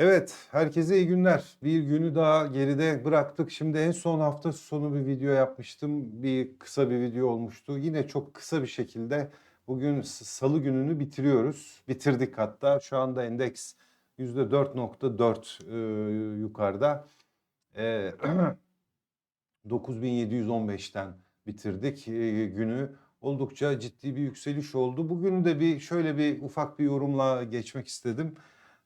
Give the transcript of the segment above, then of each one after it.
Evet, herkese iyi günler. Bir günü daha geride bıraktık. Şimdi en son hafta sonu bir video yapmıştım. Bir kısa bir video olmuştu. Yine çok kısa bir şekilde bugün salı gününü bitiriyoruz. Bitirdik hatta. Şu anda endeks %4.4 e, yukarıda. E, 9715'ten bitirdik e, günü. Oldukça ciddi bir yükseliş oldu. Bugünü de bir şöyle bir ufak bir yorumla geçmek istedim.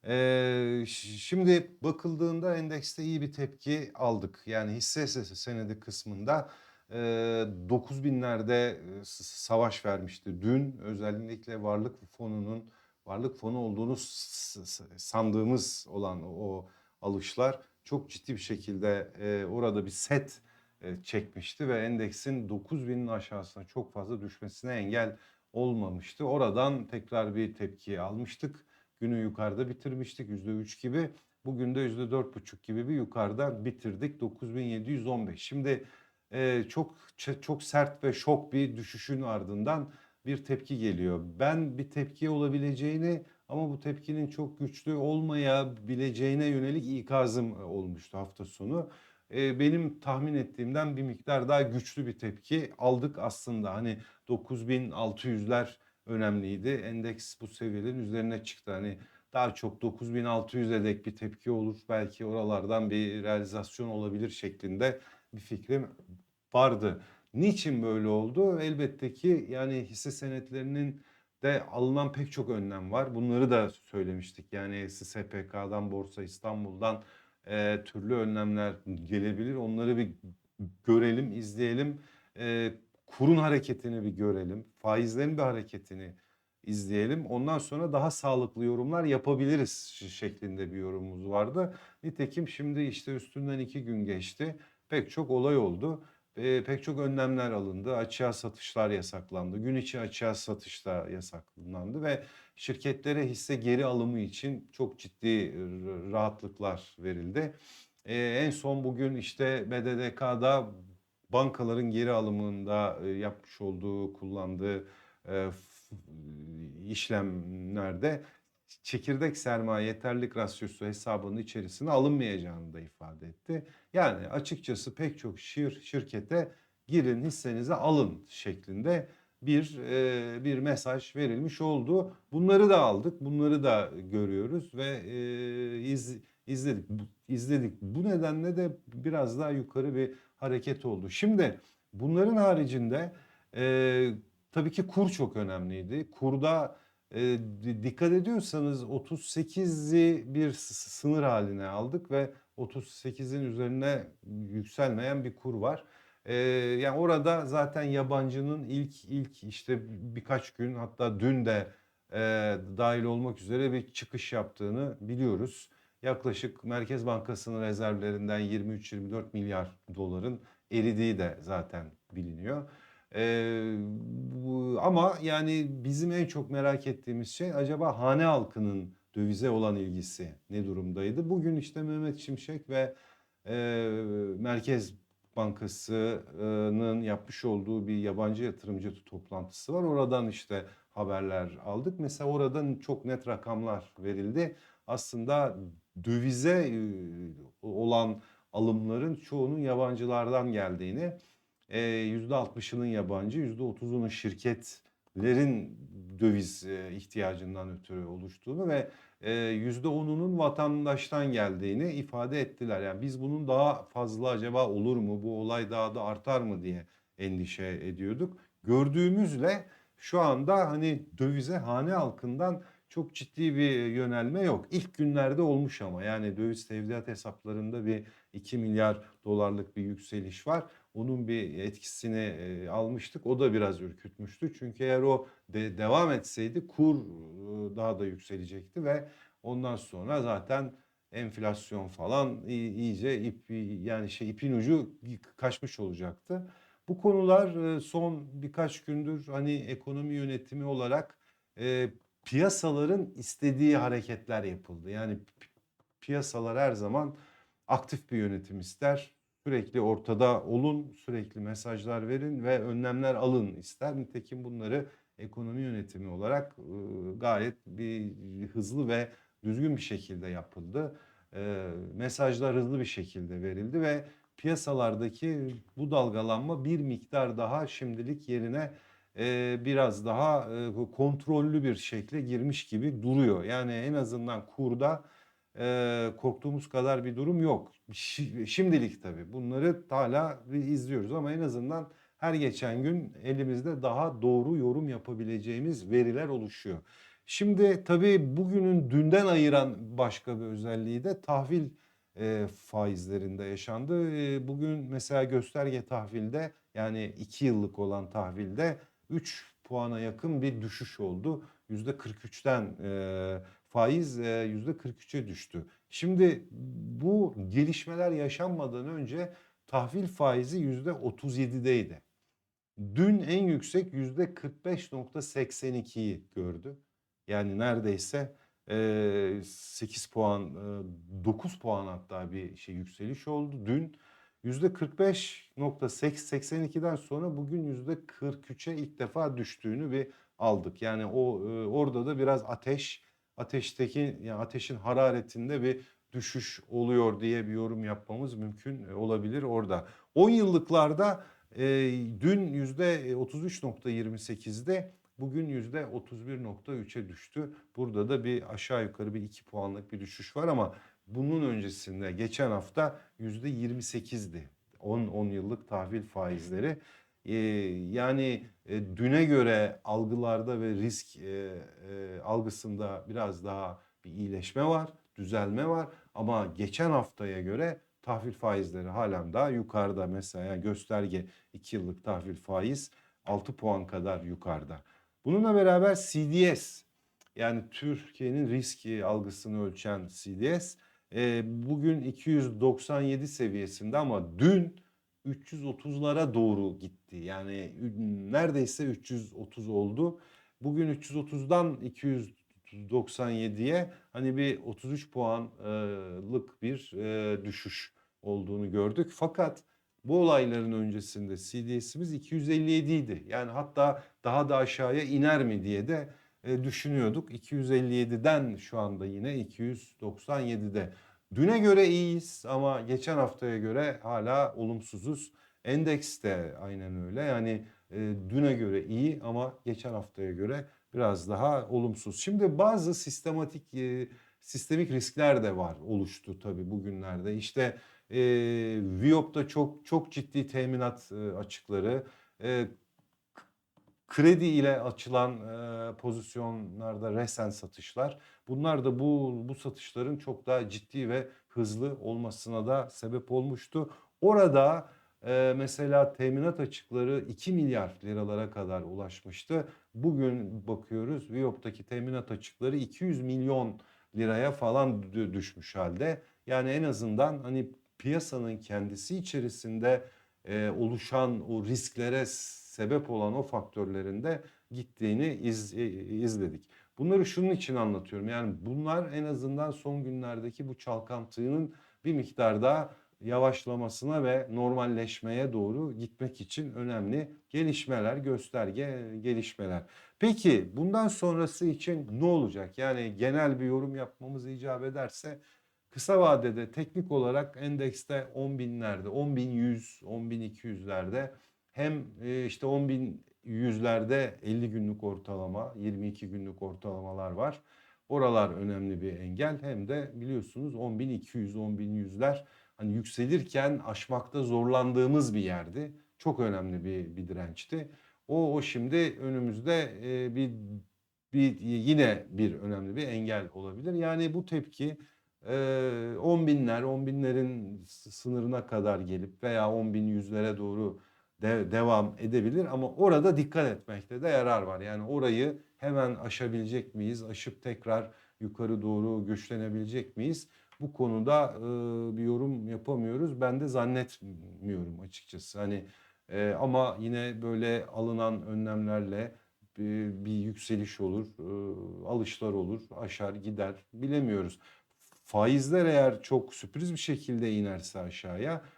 Ee, şimdi bakıldığında endekste iyi bir tepki aldık. Yani hisse se- senedi kısmında e, 9000'lerde e, s- savaş vermişti. Dün özellikle varlık fonunun varlık fonu olduğunu sandığımız olan o alışlar çok ciddi bir şekilde e, orada bir set e, çekmişti ve endeksin 9000'in aşağısına çok fazla düşmesine engel olmamıştı. Oradan tekrar bir tepki almıştık. Günü yukarıda bitirmiştik %3 gibi. Bugün de %4,5 gibi bir yukarıda bitirdik 9715. Şimdi e, çok çok sert ve şok bir düşüşün ardından bir tepki geliyor. Ben bir tepki olabileceğini ama bu tepkinin çok güçlü olmayabileceğine yönelik ikazım e, olmuştu hafta sonu. E, benim tahmin ettiğimden bir miktar daha güçlü bir tepki aldık aslında. Hani 9600'ler önemliydi. Endeks bu seviyelerin üzerine çıktı. Hani daha çok 9600'e dek bir tepki olur. Belki oralardan bir realizasyon olabilir şeklinde bir fikrim vardı. Niçin böyle oldu? Elbette ki yani hisse senetlerinin de alınan pek çok önlem var. Bunları da söylemiştik. Yani SPK'dan, Borsa İstanbul'dan e, türlü önlemler gelebilir. Onları bir görelim, izleyelim. E, kurun hareketini bir görelim. Faizlerin bir hareketini izleyelim. Ondan sonra daha sağlıklı yorumlar yapabiliriz şeklinde bir yorumumuz vardı. Nitekim şimdi işte üstünden iki gün geçti. Pek çok olay oldu. E, pek çok önlemler alındı. Açığa satışlar yasaklandı. Gün içi açığa satış da yasaklandı ve şirketlere hisse geri alımı için çok ciddi rahatlıklar verildi. E, en son bugün işte BDDK'da bankaların geri alımında e, yapmış olduğu, kullandığı e, işlemlerde çekirdek sermaye yeterlik rasyosu hesabının içerisine alınmayacağını da ifade etti. Yani açıkçası pek çok şir, şirkete girin hissenize alın şeklinde bir e, bir mesaj verilmiş oldu. Bunları da aldık, bunları da görüyoruz ve e, iz, izledik. Bu- izledik. Bu nedenle de biraz daha yukarı bir hareket oldu. Şimdi bunların haricinde e, tabii ki kur çok önemliydi. Kurda e, di- dikkat ediyorsanız 38'i bir sınır haline aldık ve 38'in üzerine yükselmeyen bir kur var. E, yani orada zaten yabancının ilk ilk işte birkaç gün hatta dün de e, dahil olmak üzere bir çıkış yaptığını biliyoruz. Yaklaşık Merkez Bankası'nın rezervlerinden 23-24 milyar doların eridiği de zaten biliniyor. Ee, bu, ama yani bizim en çok merak ettiğimiz şey acaba hane halkının dövize olan ilgisi ne durumdaydı? Bugün işte Mehmet Şimşek ve e, Merkez Bankası'nın yapmış olduğu bir yabancı yatırımcı toplantısı var. Oradan işte haberler aldık. Mesela oradan çok net rakamlar verildi. Aslında dövize e, olan alımların çoğunun yabancılardan geldiğini, e, %60'ının yabancı, %30'unun şirketlerin döviz e, ihtiyacından ötürü oluştuğunu ve e, %10'unun vatandaştan geldiğini ifade ettiler. Yani biz bunun daha fazla acaba olur mu, bu olay daha da artar mı diye endişe ediyorduk. Gördüğümüzle şu anda hani dövize hane halkından çok ciddi bir yönelme yok. İlk günlerde olmuş ama yani döviz tevdiat hesaplarında bir 2 milyar dolarlık bir yükseliş var. Onun bir etkisini e, almıştık. O da biraz ürkütmüştü. Çünkü eğer o de, devam etseydi kur e, daha da yükselecekti ve ondan sonra zaten enflasyon falan iyice ip yani şey ipin ucu kaçmış olacaktı. Bu konular e, son birkaç gündür hani ekonomi yönetimi olarak piyasaların istediği hareketler yapıldı. Yani pi- piyasalar her zaman aktif bir yönetim ister. Sürekli ortada olun, sürekli mesajlar verin ve önlemler alın ister. Nitekim bunları ekonomi yönetimi olarak gayet bir hızlı ve düzgün bir şekilde yapıldı. Mesajlar hızlı bir şekilde verildi ve piyasalardaki bu dalgalanma bir miktar daha şimdilik yerine biraz daha kontrollü bir şekle girmiş gibi duruyor. Yani en azından kurda korktuğumuz kadar bir durum yok. Şi- Şimdilik tabii bunları hala izliyoruz ama en azından her geçen gün elimizde daha doğru yorum yapabileceğimiz veriler oluşuyor. Şimdi tabii bugünün dünden ayıran başka bir özelliği de tahvil faizlerinde yaşandı. Bugün mesela gösterge tahvilde yani 2 yıllık olan tahvilde 3 puana yakın bir düşüş oldu. %43'ten e, faiz e, %43'e düştü. Şimdi bu gelişmeler yaşanmadan önce tahvil faizi %37'deydi. Dün en yüksek %45.82'yi gördü. Yani neredeyse eee 8 puan, eee, 9 puan hatta bir şey yükseliş oldu. Dün %45.82'den sonra bugün %43'e ilk defa düştüğünü bir aldık. Yani o eee, orada da biraz ateş, ateşteki yani ateşin hararetinde bir düşüş oluyor diye bir yorum yapmamız mümkün e, olabilir orada. 10 yıllıklarda eee, dün %33.28'de bugün %31.3'e düştü. Burada da bir aşağı yukarı bir 2 puanlık bir düşüş var ama bunun öncesinde geçen hafta %28'di. 10 10 yıllık tahvil faizleri. Eee, yani e, düne göre algılarda ve risk e, e, algısında biraz daha bir iyileşme var, düzelme var ama geçen haftaya göre tahvil faizleri halen daha yukarıda. Mesela gösterge 2 yıllık tahvil faiz 6 puan kadar yukarıda. Bununla beraber CDS yani Türkiye'nin risk e, algısını ölçen CDS e, bugün 297 seviyesinde ama dün 330'lara doğru gitti. Yani neredeyse 330 oldu. Bugün 330'dan 297'ye hani bir 33 puanlık bir e, düşüş olduğunu gördük. Fakat bu olayların öncesinde CDS'imiz 257 idi. Yani hatta daha da aşağıya iner mi diye de düşünüyorduk. 257'den şu anda yine 297'de. Düne göre iyiyiz ama geçen haftaya göre hala olumsuzuz. Endeks de aynen öyle. Yani e, düne göre iyi ama geçen haftaya göre biraz daha olumsuz. Şimdi bazı sistematik e, sistemik riskler de var oluştu tabii bugünlerde. İşte e, Viyop'ta çok çok ciddi teminat e, açıkları, e, kredi ile açılan e, pozisyonlarda resen satışlar. Bunlar da bu bu satışların çok daha ciddi ve hızlı olmasına da sebep olmuştu. Orada e, mesela teminat açıkları 2 milyar liralara kadar ulaşmıştı. Bugün bakıyoruz Viyop'taki teminat açıkları 200 milyon liraya falan dü- düşmüş halde. Yani en azından hani piyasanın kendisi içerisinde e, oluşan o risklere sebep olan o faktörlerin de gittiğini iz- e, izledik. Bunları şunun için anlatıyorum. Yani bunlar en azından son günlerdeki bu çalkantının bir miktar daha yavaşlamasına ve normalleşmeye doğru gitmek için önemli gelişmeler, gösterge gelişmeler. Peki bundan sonrası için ne olacak? Yani genel bir yorum yapmamız icap ederse kısa vadede teknik olarak endekste 10 binlerde, 10 bin 100, 10 bin 200'lerde hem e, işte 10 bin yüzlerde 50 günlük ortalama, 22 günlük ortalamalar var. Oralar önemli bir engel. Hem de biliyorsunuz 10.200, 10.100'ler hani yükselirken aşmakta zorlandığımız bir yerdi. Çok önemli bir, bir dirençti. O, o şimdi önümüzde e, bir, bir yine bir önemli bir engel olabilir. Yani bu tepki e, 10 binler, 10 binlerin sınırına kadar gelip veya 10 bin yüzlere doğru de- devam edebilir ama orada dikkat etmekte de yarar var. Yani orayı hemen aşabilecek miyiz? Aşıp tekrar yukarı doğru güçlenebilecek miyiz? Bu konuda e, bir yorum yapamıyoruz. Ben de zannetmiyorum açıkçası. Hani e, ama yine böyle alınan önlemlerle bir, bir yükseliş olur, e, alışlar olur, aşar gider bilemiyoruz. Faizler eğer çok sürpriz bir şekilde inerse aşağıya e,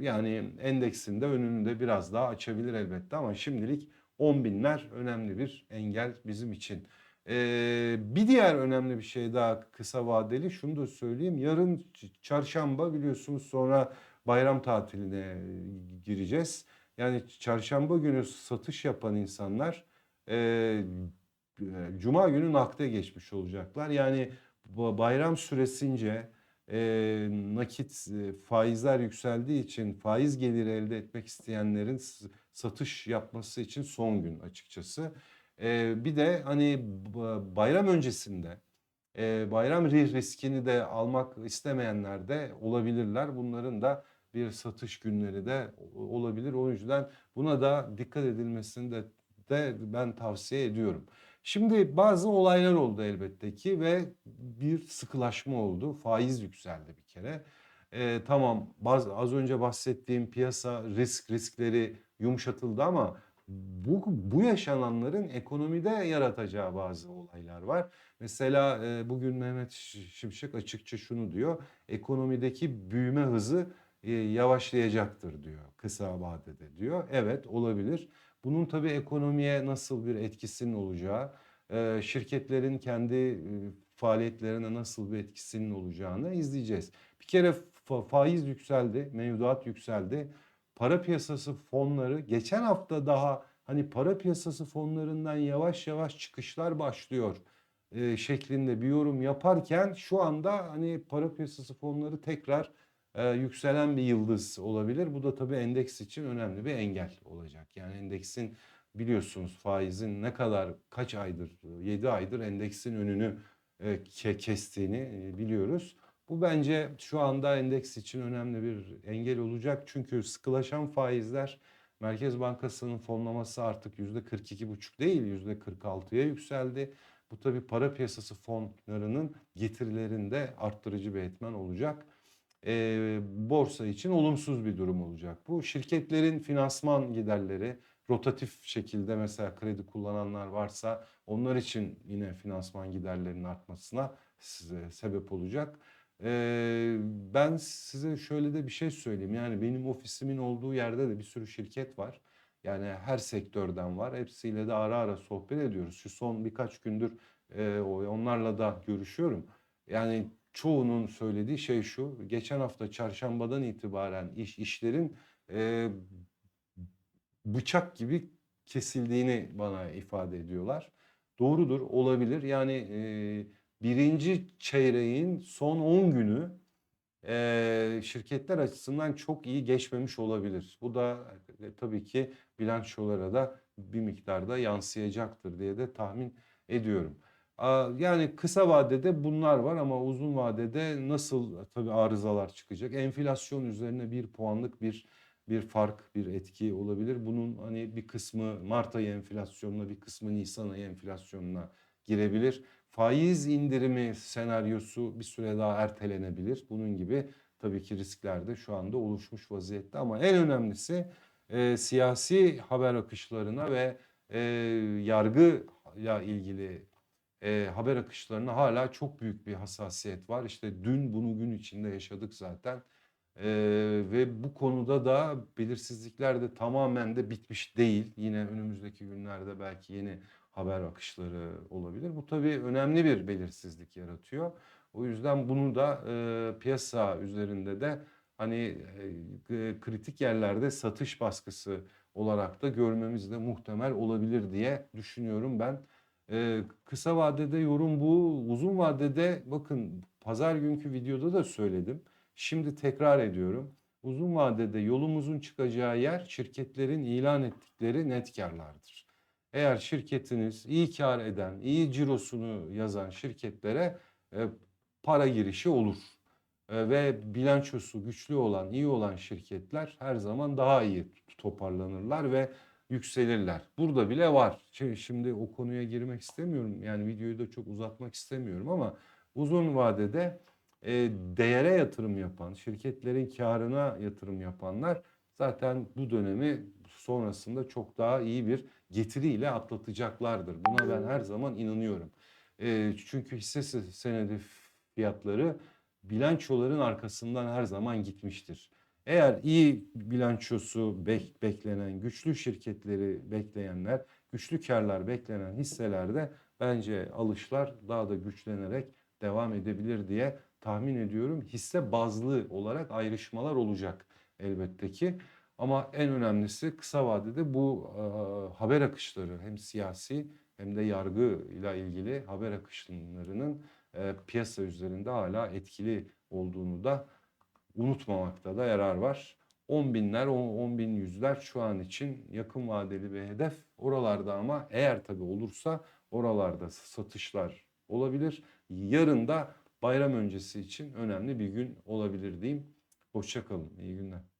yani endeksinde önünü de biraz daha açabilir elbette ama şimdilik 10 binler önemli bir engel bizim için. Ee, bir diğer önemli bir şey daha kısa vadeli şunu da söyleyeyim. Yarın çarşamba biliyorsunuz sonra bayram tatiline gireceğiz. Yani çarşamba günü satış yapan insanlar e, e, cuma günü nakde geçmiş olacaklar. Yani bayram süresince e, nakit e, faizler yükseldiği için faiz geliri elde etmek isteyenlerin satış yapması için son gün açıkçası. E, bir de hani bayram öncesinde e, bayram ri- riskini de almak istemeyenler de olabilirler. Bunların da bir satış günleri de olabilir. O yüzden buna da dikkat edilmesini de, de ben tavsiye ediyorum. Şimdi bazı olaylar oldu elbette ki ve bir sıkılaşma oldu. Faiz yükseldi bir kere. Ee, tamam bazı, az önce bahsettiğim piyasa risk riskleri yumuşatıldı ama bu, bu yaşananların ekonomide yaratacağı bazı olaylar var. Mesela e, bugün Mehmet Şimşek açıkça şunu diyor. Ekonomideki büyüme hızı e, yavaşlayacaktır diyor kısa vadede diyor. Evet olabilir. Bunun tabii ekonomiye nasıl bir etkisinin olacağı, e, şirketlerin kendi e, faaliyetlerine nasıl bir etkisinin olacağını izleyeceğiz. Bir kere fa- faiz yükseldi, mevduat yükseldi. Para piyasası fonları geçen hafta daha hani para piyasası fonlarından yavaş yavaş çıkışlar başlıyor e, şeklinde bir yorum yaparken şu anda hani para piyasası fonları tekrar e, yükselen bir yıldız olabilir. Bu da tabii endeks için önemli bir engel olacak. Yani endeksin biliyorsunuz faizin ne kadar kaç aydır 7 aydır endeksin önünü e, ke- kestiğini e, biliyoruz. Bu bence şu anda endeks için önemli bir engel olacak. Çünkü sıkılaşan faizler Merkez Bankası'nın fonlaması artık %42,5 değil %46'ya yükseldi. Bu tabii para piyasası fonlarının getirilerinde arttırıcı bir etmen olacak. Ee, borsa için olumsuz bir durum olacak. Bu şirketlerin finansman giderleri rotatif şekilde mesela kredi kullananlar varsa onlar için yine finansman giderlerinin artmasına size sebep olacak. Ee, ben size şöyle de bir şey söyleyeyim. Yani benim ofisimin olduğu yerde de bir sürü şirket var. Yani her sektörden var. Hepsiyle de ara ara sohbet ediyoruz. Şu son birkaç gündür e, onlarla da görüşüyorum. Yani çoğunun söylediği şey şu. Geçen hafta çarşambadan itibaren iş işlerin e, bıçak gibi kesildiğini bana ifade ediyorlar. Doğrudur, olabilir. Yani e, birinci çeyreğin son 10 günü e, şirketler açısından çok iyi geçmemiş olabilir. Bu da e, tabii ki bilançolara da bir miktarda yansıyacaktır diye de tahmin ediyorum. Yani kısa vadede bunlar var ama uzun vadede nasıl tabii arızalar çıkacak? Enflasyon üzerine bir puanlık bir bir fark, bir etki olabilir. Bunun hani bir kısmı Mart ayı enflasyonuna, bir kısmı Nisan ayı enflasyonuna girebilir. Faiz indirimi senaryosu bir süre daha ertelenebilir. Bunun gibi tabii ki riskler de şu anda oluşmuş vaziyette ama en önemlisi e, siyasi haber akışlarına ve e, yargıyla ilgili e, haber akışlarına hala çok büyük bir hassasiyet var. İşte dün bunu gün içinde yaşadık zaten. E, ve bu konuda da belirsizlikler de tamamen de bitmiş değil. Yine önümüzdeki günlerde belki yeni haber akışları olabilir. Bu tabii önemli bir belirsizlik yaratıyor. O yüzden bunu da e, piyasa üzerinde de hani e, kritik yerlerde satış baskısı olarak da görmemiz de muhtemel olabilir diye düşünüyorum ben. Ee, kısa vadede yorum bu. Uzun vadede bakın pazar günkü videoda da söyledim. Şimdi tekrar ediyorum. Uzun vadede yolumuzun çıkacağı yer şirketlerin ilan ettikleri net karlardır. Eğer şirketiniz iyi kar eden, iyi cirosunu yazan şirketlere e, para girişi olur. E, ve bilançosu güçlü olan, iyi olan şirketler her zaman daha iyi toparlanırlar ve yükselirler. Burada bile var. Şey, Şimdi o konuya girmek istemiyorum. Yani videoyu da çok uzatmak istemiyorum ama uzun vadede e, değere yatırım yapan, şirketlerin karına yatırım yapanlar zaten bu dönemi sonrasında çok daha iyi bir getiriyle atlatacaklardır. Buna ben her zaman inanıyorum. E, çünkü hisse senedi fiyatları bilançoların arkasından her zaman gitmiştir. Eğer iyi bilançosu beklenen, güçlü şirketleri bekleyenler, güçlü karlar beklenen hisselerde bence alışlar daha da güçlenerek devam edebilir diye tahmin ediyorum. Hisse bazlı olarak ayrışmalar olacak elbette ki. Ama en önemlisi kısa vadede bu e, haber akışları hem siyasi hem de yargı ile ilgili haber akışlarının e, piyasa üzerinde hala etkili olduğunu da unutmamakta da yarar var. 10 binler, 10 bin yüzler şu an için yakın vadeli bir hedef. Oralarda ama eğer tabii olursa oralarda satışlar olabilir. Yarın da bayram öncesi için önemli bir gün olabilir diyeyim. Hoşçakalın, iyi günler.